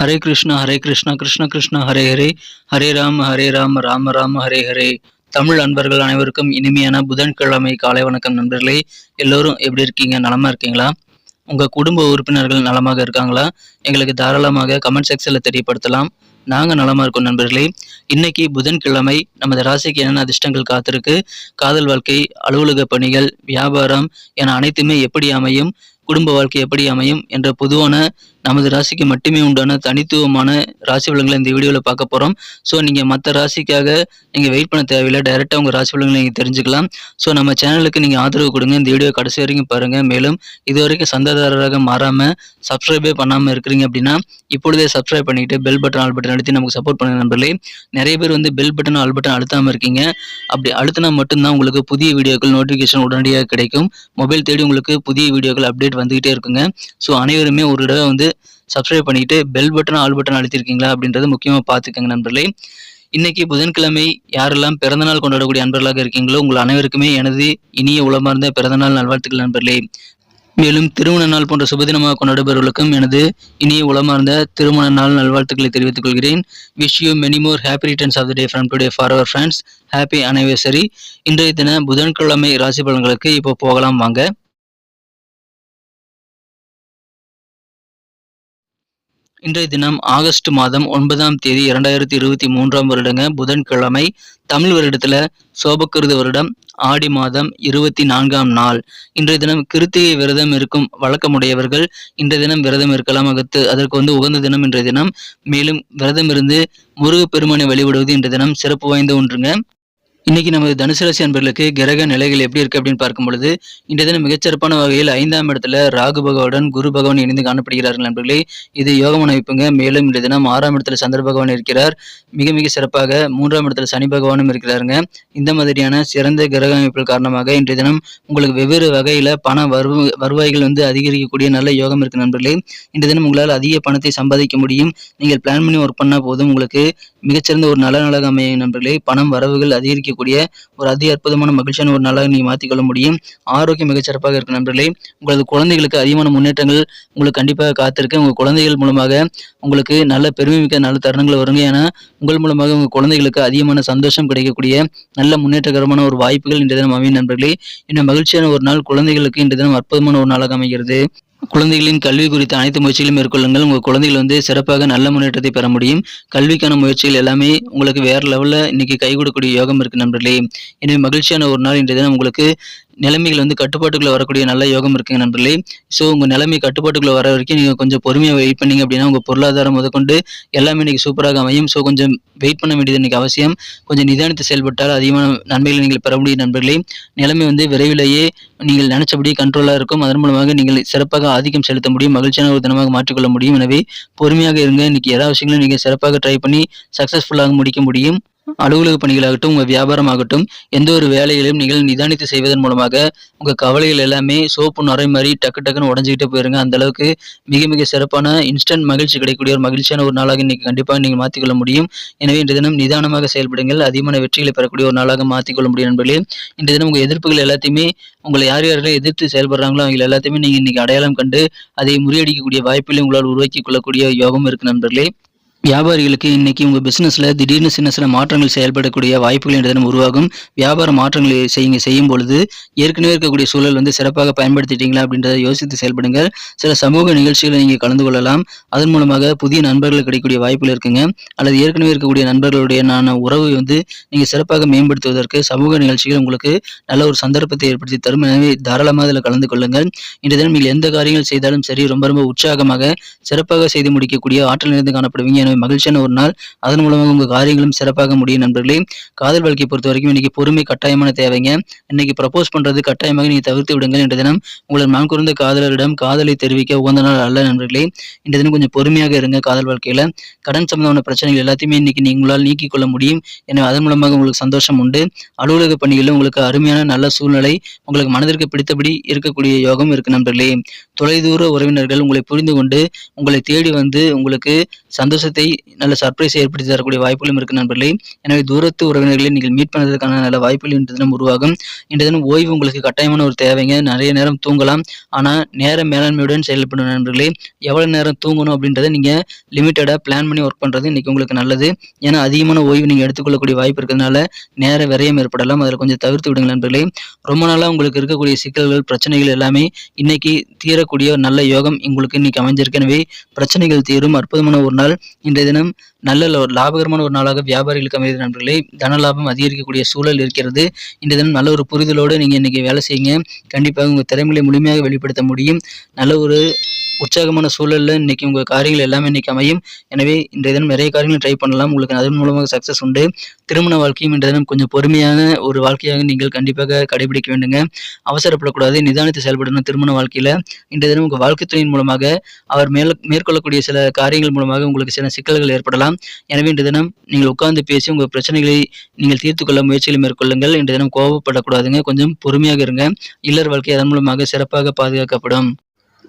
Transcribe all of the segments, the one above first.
ஹரே கிருஷ்ணா ஹரே கிருஷ்ணா கிருஷ்ண கிருஷ்ணா ஹரே ஹரே. ஹரே ராம ஹரே ராம ராம ராம ஹரே ஹரே. தமிழ் அன்பர்கள் அனைவருக்கும் இனிமையான புதன்கிழமை காலை வணக்கம் நண்பர்களே. எல்லோரும் எப்படி இருக்கீங்க? நலமா இருக்கீங்களா? உங்க குடும்ப உறுப்பினர்கள் நலமாக இருக்காங்களா? எங்களுக்கு தாராளமாக கமெண்ட் செக்ஷன்ல தெரியப்படுத்தலாம். நாங்க நலமா இருக்கோம் நண்பர்களே. இன்னைக்கு புதன்கிழமை நமது ராசிக்கு என்னென்ன அதிர்ஷ்டங்கள் காத்திருக்கு? காதல் வாழ்க்கை அலுவலக பணிகள் வியாபாரம் என அனைத்துமே எப்படி அமையும்? குடும்ப வாழ்க்கை எப்படி அமையும்? என்ற பொதுவான நமது ராசிக்கு மட்டுமே உண்டான தனித்துவமான ராசி பலன்களை இந்த வீடியோவில் பார்க்க போகிறோம் ஸோ நீங்கள் மற்ற ராசிக்காக நீங்கள் வெயிட் பண்ண தேவையில்லை. டைரெக்டாக உங்கள் ராசி பலன்களை நீங்கள் தெரிஞ்சுக்கலாம். ஸோ நம்ம சேனலுக்கு நீங்கள் ஆதரவு கொடுங்க. இந்த வீடியோ கடைசி வரைக்கும் பாருங்கள் மேலும் இது வரைக்கும் சந்தாதாரராக மாறாமல் சப்ஸ்கிரைபே பண்ணாமல் இருக்கிறீங்க அப்படின்னா இப்பொழுதே சப்ஸ்கிரைப் பண்ணிட்டு பெல் பட்டன் ஆல் பட்டன் அழுத்தி நமக்கு சப்போர்ட் பண்ணுங்க நண்பர்களே. நிறைய பேர் வந்து பெல் பட்டன் ஆல் பட்டன் அழுத்தாமல் இருக்கீங்க. அப்படி அழுத்தினா மட்டும்தான் உங்களுக்கு புதிய வீடியோக்கள் நோட்டிஃபிகேஷன் உடனடியாக கிடைக்கும். மொபைல் தேடி உங்களுக்கு புதிய வீடியோக்கள் அப்டேட் வந்துகிட்டே இருக்குங்க. ஸோ அனைவருமே ஒரு தடவை வந்து சப்ஸ்கிரைப் பண்ணிட்டு பெல் பட்டன் ஆல் பட்டன் அழுத்திருக்கீங்களா அப்படின்றது முக்கியமாக பார்த்துக்கங்க நண்பர்களே. இன்னைக்கு புதன்கிழமை யாரெல்லாம் பிறந்தநாள் கொண்டாடக்கூடிய அன்பர்களாக இருக்கீங்களோ உங்கள் அனைவருக்குமே எனது இனிய உளமார்ந்த பிறந்தநாள் நல்வாழ்த்துக்கள் நண்பர்களே. மேலும் திருமண நாள் போன்ற சுபதினமாக கொண்டாடுபவர்களுக்கும் எனது இனிய உளமார்ந்த திருமண நாள் நல்வாழ்த்துக்களை தெரிவித்துக் கொள்கிறேன். Wish you many more happy returns of the day from today for our friends happy anniversary இன்றைய தின புதன்கிழமை ராசி பலன்களுக்கு இப்போ போகலாம் வாங்க. இன்றைய தினம் ஆகஸ்ட் மாதம் ஒன்பதாம் தேதி இரண்டாயிரத்தி இருபத்தி மூன்றாம் வருடங்க புதன்கிழமை தமிழ் வருடத்துல சோபக்கிருத வருடம் ஆடி மாதம் இருபத்தி நான்காம் நாள். இன்றைய தினம் கிருத்திகை விரதம் இருக்கும் வழக்கமுடையவர்கள் இன்றைய தினம் விரதம் இருக்கலாம் அகத்து. அதற்கு வந்து உகந்த தினம் இன்றைய தினம். மேலும் விரதம் இருந்து முருகப்பெருமானை வழிபடுவது இன்றைய தினம் சிறப்பு வாய்ந்த ஒன்றுங்க. இன்னைக்கு நமது தனுசு ராசி அன்பர்களுக்கு கிரக நிலைகள் எப்படி இருக்கு அப்படின்னு பார்க்கும் பொழுது இன்றைய தினம் மிகச்சிறப்பான வகையில் ஐந்தாம் இடத்துல ராகு பகவானுடன் குரு பகவான் இணைந்து காணப்படுகிறார்கள் நண்பர்களே. இது யோகமான அமைப்புங்க மேலும் இன்றைய தினம் ஆறாம் இடத்துல சந்திர பகவான் இருக்கிறார். மிக மிக சிறப்பாக மூன்றாம் இடத்துல சனி பகவானும் இருக்கிறாருங்க. இந்த மாதிரியான சிறந்த கிரக அமைப்புகள் காரணமாக இன்றைய தினம் உங்களுக்கு வெவ்வேறு வகையில பண வருவ வருவாய்கள் வந்து அதிகரிக்கக்கூடிய நல்ல யோகம் இருக்கு நண்பர்களே. இன்றைய தினம் உங்களால் அதிக பணத்தை சம்பாதிக்க முடியும். நீங்கள் பிளான் பண்ணி ஒர்க் பண்ணா போதும். உங்களுக்கு மிகச்சிறந்த ஒரு நல்ல நாளாக அமையும் நண்பர்களே. பணம் வரவுகள் அதிகரிக்க இருக்கக்கூடிய ஒரு அதி அற்புதமான மகிழ்ச்சியான ஒரு நாளாக நீங்கள் மாற்றிக்கொள்ள முடியும். ஆரோக்கியம் மிகச்சிறப்பாக இருக்கும் நண்பர்களே. உங்களது குழந்தைகளுக்கு அதிகமான முன்னேற்றங்கள் உங்களுக்கு கண்டிப்பாக காத்திருக்கு உங்கள் குழந்தைகள் மூலமாக உங்களுக்கு நல்ல பெருமைமிக்க நல்ல தருணங்கள் வருங்க. ஏன்னா உங்கள் மூலமாக உங்கள் குழந்தைகளுக்கு அதிகமான சந்தோஷம் கிடைக்கக்கூடிய நல்ல முன்னேற்றகரமான ஒரு வாய்ப்புகள் இன்றைய தினம் அமையும் நண்பர்களே. இன்னும் மகிழ்ச்சியான ஒரு நாள் குழந்தைகளுக்கு இன்றைய தினம் அற்புதமான ஒரு நாளாக அமைகிறது. குழந்தைகளின் கல்வி குறித்த அனைத்து முயற்சிகளும் மேற்கொள்ளுங்கள். உங்கள் குழந்தைகள் வந்து சிறப்பாக நல்ல முன்னேற்றத்தை பெற முடியும். கல்விக்கான முயற்சிகள் எல்லாமே உங்களுக்கு வேற லெவலில் இன்னைக்கு கை கொடுக்கக்கூடிய யோகம் இருக்கு நண்பர்களே. எனவே மகிழ்ச்சியான ஒரு நாள் இன்றைய தினம் உங்களுக்கு நிலைமைகள் வந்து கட்டுப்பாட்டுக்குள்ள வரக்கூடிய நல்ல யோகம் இருக்குங்க நண்பர்களே. ஸோ உங்கள் நிலைமை கட்டுப்பாட்டுக்குள்ள வர வரைக்கும் நீங்கள் கொஞ்சம் பொறுமையாக வெயிட் பண்ணீங்க அப்படின்னா உங்கள் பொருளாதாரம் முதற்கொண்டு எல்லாமே இன்னைக்கு சூப்பராக அமையும். ஸோ கொஞ்சம் வெயிட் பண்ண வேண்டியது இன்னைக்கு அவசியம். கொஞ்சம் நிதானித்து செயல்பட்டால் அதிகமான நன்மைகளை நீங்கள் பெற முடியும் நண்பர்களே. நிலைமை வந்து விரைவிலேயே நீங்கள் நினைச்சபடி கண்ட்ரோலாக இருக்கும். அதன் மூலமாக நீங்கள் சிறப்பாக ஆதிக்கம் செலுத்த முடியும். மகிழ்ச்சியான ஒரு தினமாக மாற்றிக்கொள்ள முடியும். எனவே பொறுமையாக இருங்க. இன்னைக்கு எல்லா விஷயங்களும் நீங்கள் சிறப்பாக ட்ரை பண்ணி சக்ஸஸ்ஃபுல்லாக முடிக்க முடியும். அலுவலக பணிகளாகட்டும் உங்கள் வியாபாரமாகட்டும் எந்த ஒரு வேலைகளையும் நீங்கள் நிதானித்து செய்வதன் மூலமாக உங்கள் கவலைகள் எல்லாமே சோப்பு நுரை மாதிரி டக்கு டக்குன்னு உடஞ்சிக்கிட்டே போயிருங்க. அந்த அளவுக்கு மிக மிக சிறப்பான இன்ஸ்டன்ட் மகிழ்ச்சி கிடைக்கக்கூடிய ஒரு மகிழ்ச்சியான ஒரு நாளாக இன்னைக்கு கண்டிப்பாக நீங்கள் மாற்றிக்கொள்ள முடியும். எனவே இன்றைய தினம் நிதானமாக செயல்படுங்கள். அதிகமான வெற்றிகளை பெறக்கூடிய ஒரு நாளாக மாற்றிக்கொள்ள முடியும் நண்பர்களே. இன்றைய தினம் உங்கள் எதிர்ப்புகள் எல்லாத்தையுமே உங்களை யார் யாரெல்லாம் எதிர்த்து செயல்படுறாங்களோ அவங்க எல்லாத்தையுமே நீங்கள் இன்னைக்கு அடையாளம் கண்டு அதை முறியடிக்கக்கூடிய வாய்ப்பிலையும் உங்களால் உருவாக்கி கொள்ளக்கூடிய யோகம் இருக்கு நண்பர்களே. வியாபாரிகளுக்கு இன்னைக்கு உங்கள் பிஸ்னஸில் திடீர்னு சின்ன சின்ன மாற்றங்கள் செயல்படக்கூடிய வாய்ப்புகள் இந்த தினம் உருவாகும். வியாபார மாற்றங்களை செய்யுங்க செய்யும் பொழுது ஏற்கனவே இருக்கக்கூடிய சூழல் வந்து சிறப்பாக பயன்படுத்திட்டீங்களா அப்படின்றத யோசித்து செயல்படுங்கள். சில சமூக நிகழ்ச்சிகளை நீங்கள் கலந்து கொள்ளலாம். அதன் மூலமாக புதிய நண்பர்கள் கிடைக்கக்கூடிய வாய்ப்புகள் இருக்குங்க. அல்லது ஏற்கனவே இருக்கக்கூடிய நண்பர்களுடைய நான் உறவை வந்து நீங்கள் சிறப்பாக மேம்படுத்துவதற்கு சமூக நிகழ்ச்சிகள் உங்களுக்கு நல்ல ஒரு சந்தர்ப்பத்தை ஏற்படுத்தி தரும். எனவே தாராளமாக அதில் கலந்து கொள்ளுங்கள். இன்றைய தினம் நீங்கள் எந்த காரியங்கள் செய்தாலும் சரி ரொம்ப ரொம்ப உற்சாகமாக சிறப்பாக செய்து முடிக்கக்கூடிய ஆற்றல் நிறைந்து காணப்படுவீங்க. எனவே மகிழ்ச்சியான ஒரு நாள். அதன் மூலமாக உங்கள் காரியங்களும் சிறப்பாக முடியும் நண்பர்களே. காதல் வாழ்க்கையை பொறுத்த வரைக்கும் இன்னைக்கு பொறுமை கட்டாயமான தேவைங்க. இன்னைக்கு ப்ரப்போஸ் பண்றது கட்டாயமாக நீங்கள் தவிர்த்து விடுங்கள் என்ற தினம் உங்களது மனம் குறைந்த காதலரிடம் காதலை தெரிவிக்க உகந்த நாள் அல்ல நண்பர்களே. இந்த தினம் கொஞ்சம் பொறுமையாக இருங்க காதல் வாழ்க்கையில. கடன் சம்பந்தமான பிரச்சனைகள் எல்லாத்தையுமே இன்னைக்கு நீங்களால் நீக்கிக் கொள்ள முடியும். எனவே அதன் மூலமாக உங்களுக்கு சந்தோஷம் உண்டு. அலுவலக பணிகளில் உங்களுக்கு அருமையான நல்ல சூழ்நிலை உங்களுக்கு மனதிற்கு பிடித்தபடி இருக்கக்கூடிய யோகம் இருக்கு நண்பர்களே. தொலைதூர உறவினர்கள் உங்களை புரிந்து கொண்டு உங்களை தேடி வந்து உங்களுக்கு சந்தோஷத்தை விஷயத்தை நல்ல சர்ப்ரைஸ் ஏற்படுத்தி தரக்கூடிய வாய்ப்புகளும் இருக்கு நண்பர்களே. எனவே தூரத்து உறவினர்களை நீங்கள் மீட் பண்ணுறதுக்கான நல்ல வாய்ப்புகள் இன்று தினம் உருவாகும். இன்று தினம் ஓய்வு உங்களுக்கு கட்டாயமான ஒரு தேவைங்க. நிறைய நேரம் தூங்கலாம். ஆனால் நேர மேலாண்மையுடன் செயல்படும் நண்பர்களே எவ்வளோ நேரம் தூங்கணும் அப்படின்றத நீங்கள் லிமிட்டடாக பிளான் பண்ணி ஒர்க் பண்ணுறது இன்றைக்கி உங்களுக்கு நல்லது. ஏன்னா அதிகமான ஓய்வு நீங்கள் எடுத்துக்கொள்ளக்கூடிய வாய்ப்பு இருக்கிறதுனால நேர விரயம் ஏற்படலாம். அதில் கொஞ்சம் தவிர்த்து விடுங்க நண்பர்களே. ரொம்ப நாளாக உங்களுக்கு இருக்கக்கூடிய சிக்கல்கள் பிரச்சனைகள் எல்லாமே இன்னைக்கு தீரக்கூடிய நல்ல யோகம் உங்களுக்கு இன்னைக்கு அமைஞ்சிருக்கு. எனவே பிரச்சனைகள் தீரும். அற்புதமான ஒரு நாள். இன்றைய தினம் நல்ல ஒரு லாபகரமான ஒரு நாளாக வியாபாரிகளுக்கு அமைகிறது நண்பர்களே தன லாபம் அதிகரிக்கக்கூடிய சூழல் இருக்கிறது. இன்றைய தினம் நல்ல ஒரு புரிதலோடு நீங்கள் இன்னைக்கு வேலை செய்யுங்க. கண்டிப்பாக உங்கள் திறமைகளை முழுமையாக வெளிப்படுத்த முடியும். நல்ல ஒரு உற்சாகமான சூழலில் இன்றைக்கி உங்கள் காரியங்கள் எல்லாமே இன்றைக்கி அமையும். எனவே இன்றைய தினம் நிறைய காரியங்கள் ட்ரை பண்ணலாம். உங்களுக்கு அதன் மூலமாக சக்ஸஸ் உண்டு. திருமண வாழ்க்கையும் இன்றைய தினம் கொஞ்சம் பொறுமையான ஒரு வாழ்க்கையாக நீங்கள் கண்டிப்பாக கடைபிடிக்க வேண்டுங்க. அவசரப்படக்கூடாது. நிதானித்து செயல்படணும் திருமண வாழ்க்கையில். இன்றைய தினம் உங்கள் வாழ்க்கை துணையின் மூலமாக அவர் மேல் மேற்கொள்ளக்கூடிய சில காரியங்கள் மூலமாக உங்களுக்கு சில சிக்கல்கள் ஏற்படலாம். எனவே இன்றைய தினம் நீங்கள் உட்கார்ந்து பேசி உங்கள் பிரச்சனைகளை நீங்கள் தீர்த்து கொள்ள முயற்சிகளை மேற்கொள்ளுங்கள். இன்றைய தினம் கோபப்படக்கூடாதுங்க கொஞ்சம் பொறுமையாக இருங்க. இல்லர் வாழ்க்கை அதன் மூலமாக சிறப்பாக பாதுகாக்கப்படும்.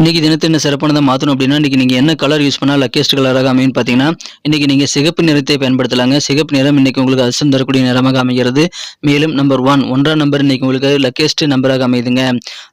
இன்றைக்கி தினத்தை என்ன சிறப்பானதாக மாற்றணும் அப்படின்னா இன்னைக்கு நீங்கள் என்ன கலர் யூஸ் பண்ணால் லக்கேஸ்ட் கலராக அமையும் பார்த்தீங்கன்னா இன்னைக்கு நீங்கள் சிகப்பு நிறத்தை பயன்படுத்தலாங்க. சிகப்பு நிறம் இன்றைக்கி உங்களுக்கு அதிர்ஷ்டம் தரக்கூடிய நிறமாக அமைகிறது. மேலும் நம்பர் ஒன் ஒன்றாம் நம்பர் இன்னைக்கு உங்களுக்கு லக்கேஸ்ட் நம்பராக அமையுதுங்க.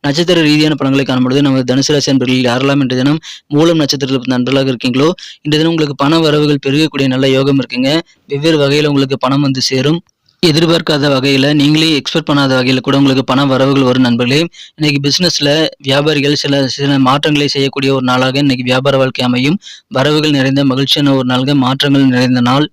நட்சத்திர ரீதியான பலன்களை காணும்பொழுது நம்ம தனுசு ராசி நண்பர்கள் யாரெல்லாம் இன்றைய தினம் மூலம் நட்சத்திரத்தில் நண்பர்களாக இருக்கீங்களோ இன்று தினம் உங்களுக்கு பண வரவுகள் பெருகக்கூடிய நல்ல யோகம் இருக்குங்க. வெவ்வேறு வகையில் உங்களுக்கு பணம் வந்து சேரும். எதிர்பார்க்காத வகையில் நீங்களே எக்ஸ்பெக்ட் பண்ணாத வகையில் கூட உங்களுக்கு பண வரவுகள் வரும் நண்பர்களே. இன்னைக்கு பிஸ்னஸில் வியாபாரிகள் சில சில மாற்றங்களை செய்யக்கூடிய ஒரு நாளாக இன்னைக்கு வியாபார வாழ்க்கை அமையும். வரவுகள் நிறைந்த மகிழ்ச்சியான ஒரு நாளாக மாற்றங்கள் நிறைந்த நாள்.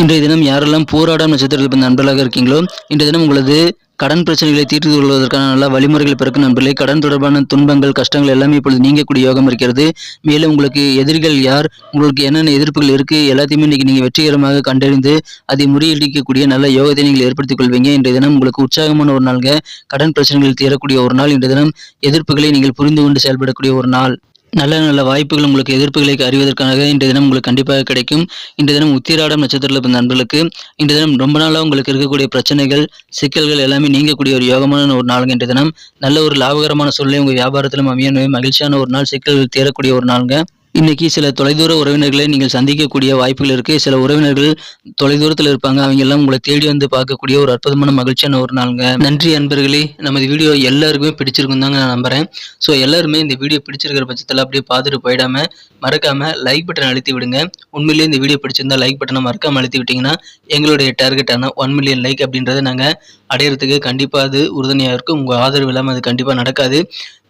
இன்றைய தினம் யாரெல்லாம் போராடம் நட்சத்திரத்தில் நண்பர்களாக இருக்கீங்களோ இன்றைய தினம் உங்களது கடன் பிரச்சனைகளை தீர்த்து கொள்வதற்கான நல்ல வழிமுறைகள் பிறகு நண்பர்களே கடன் தொடர்பான துன்பங்கள் கஷ்டங்கள் எல்லாமே இப்பொழுது நீங்கக்கூடிய யோகம் இருக்கிறது. மேலும் உங்களுக்கு எதிரிகள் யார் உங்களுக்கு என்னென்ன எதிர்ப்புகள் இருக்கு எல்லாத்தையுமே இன்னைக்கு நீங்கள் வெற்றிகரமாக கண்டறிந்து அதை முறியடிக்கக்கூடிய நல்ல யோகத்தை நீங்கள் ஏற்படுத்திக் கொள்வீங்க. இன்றைய தினம் உங்களுக்கு உற்சாகமான ஒரு நாள்ங்க. கடன் பிரச்சனைகள் தீரக்கூடிய ஒரு நாள். இன்றைய தினம் எதிர்ப்புகளை நீங்கள் புரிந்து கொண்டு செயல்படக்கூடிய ஒரு நாள். நல்ல நல்ல வாய்ப்புகள் உங்களுக்கு எதிர்ப்புகளை அறிவதற்காக இன்றைய தினம் உங்களுக்கு கண்டிப்பாக கிடைக்கும். இன்றைய தினம் உத்திராடம் நட்சத்திரத்தில் பிறந்த நண்பர்களுக்கு இன்றைய தினம் ரொம்ப நாளாக உங்களுக்கு இருக்கக்கூடிய பிரச்சனைகள் சிக்கல்கள் எல்லாமே நீங்கக்கூடிய ஒரு யோகமான ஒரு நாளுங்க இன்றைய தினம். நல்ல ஒரு லாபகரமான சூழ்நிலை உங்கள் வியாபாரத்திலும் அமையணும். மகிழ்ச்சியான ஒரு நாள் சிக்கல்கள் தீரக்கூடிய ஒரு நாளுங்க. இன்னைக்கு சில தொலைதூர உறவினர்களை நீங்கள் சந்திக்கக்கூடிய வாய்ப்புகள் இருக்கு. சில உறவினர்கள் தொலைதூரத்தில் இருப்பாங்க. அவங்க எல்லாம் உங்களை தேடி வந்து பார்க்கக்கூடிய ஒரு அற்புதமான மகிழ்ச்சியான ஒரு நாளுங்க. நன்றி அன்பர்களே. நமது வீடியோ எல்லாருக்குமே பிடிச்சிருக்கும் தாங்க நான் நம்புறேன். ஸோ எல்லாருமே இந்த வீடியோ பிடிச்சிருக்கிற பட்சத்தில் அப்படியே பார்த்துட்டு போயிடாம மறக்காம லைக் பட்டன் அழுத்தி விடுங்க. உண்மையிலேயே இந்த வீடியோ பிடிச்சிருந்தா லைக் பட்டனை மறக்காம அழுத்தி விட்டீங்கன்னா எங்களுடைய டார்கெட்டான ஒன் மில்லியன் லைக் அப்படின்றத நாங்கள் அடையிறதுக்கு கண்டிப்பாக அது உறுதுணையாக இருக்கும். உங்கள் ஆதரவு இல்லாமல் அது கண்டிப்பாக நடக்காது.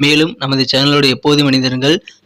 மேலும் நமது சேனலோட எப்போது மனிதர்கள்